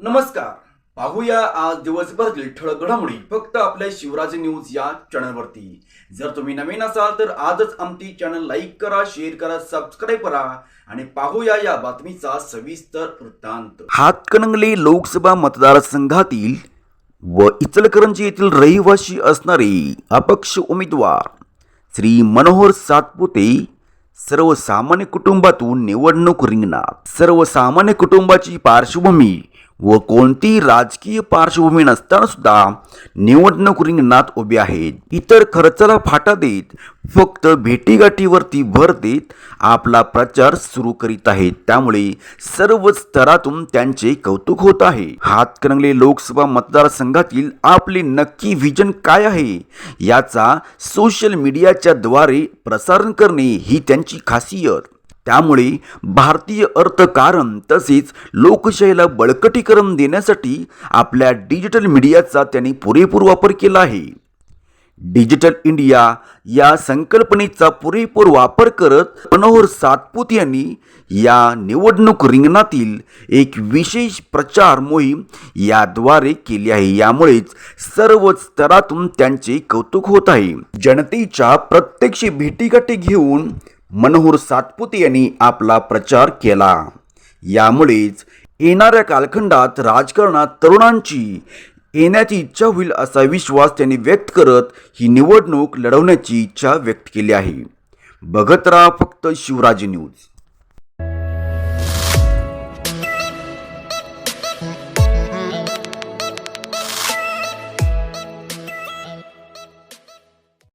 नमस्कार. पाहूया आज दिवसभरातील ठळक घडामोडी. फक्त आपल्या शिवराज न्यूज या चॅनलवरती. जर तुम्ही नवीन असाल तर आजच आमची चॅनल लाईक करा शेअर करा सबस्क्राईब करा आणि पाहूया या बातमीचा सविस्तर वृत्तांत. हातकणंगले लोकसभा मतदारसंघातील व इचलकरंजी येथील रहिवासी असणारे अपक्ष उमेदवार श्री मनोहर सातपुते सर्वसामान्य कुटुंबातून निवडणूक रिंगणात. सर्वसामान्य कुटुंबाची पार्श्वभूमी व कोणतीही राजकीय पार्श्वभूमी नसताना सुद्धा निवडणूक रिंगणात उभे आहेत. इतर खर्चाला फाटा देत फक्त भेटीगाठीवरती भर देत आपला प्रचार सुरू करीत आहेत. त्यामुळे सर्व स्तरातून त्यांचे कौतुक होत आहे. हातकणंगले लोकसभा मतदारसंघातील आपले नक्की व्हिजन काय आहे? याचा सोशल मीडियाच्या द्वारे प्रसारण करणे ही त्यांची खासियत. त्यामुळे भारतीय अर्थकारण तसेच लोकशाहीला बळकटीकरण देण्यासाठी आपल्या डिजिटल मीडियाचा त्यांनी पुरेपूर वापर केला आहे. डिजिटल इंडिया या संकल्पनेचा पुरेपूर वापर करत मनोहर सातपूत यांनी या निवडणूक रिंगणातील एक विशेष प्रचार मोहीम याद्वारे केली आहे. यामुळेच सर्व स्तरातून त्यांचे कौतुक होत आहे. जनतेच्या प्रत्यक्ष भेटीगाठी घेऊन मनोहर सातपुते यांनी आपला प्रचार केला. यामुळेच येणाऱ्या कालखंडात राजकारणात तरुणांची येण्याची इच्छा होईल असा विश्वास त्यांनी व्यक्त करत ही निवडणूक लढवण्याची इच्छा व्यक्त केली आहे. बघत राहा फक्त शिवराज न्यूज.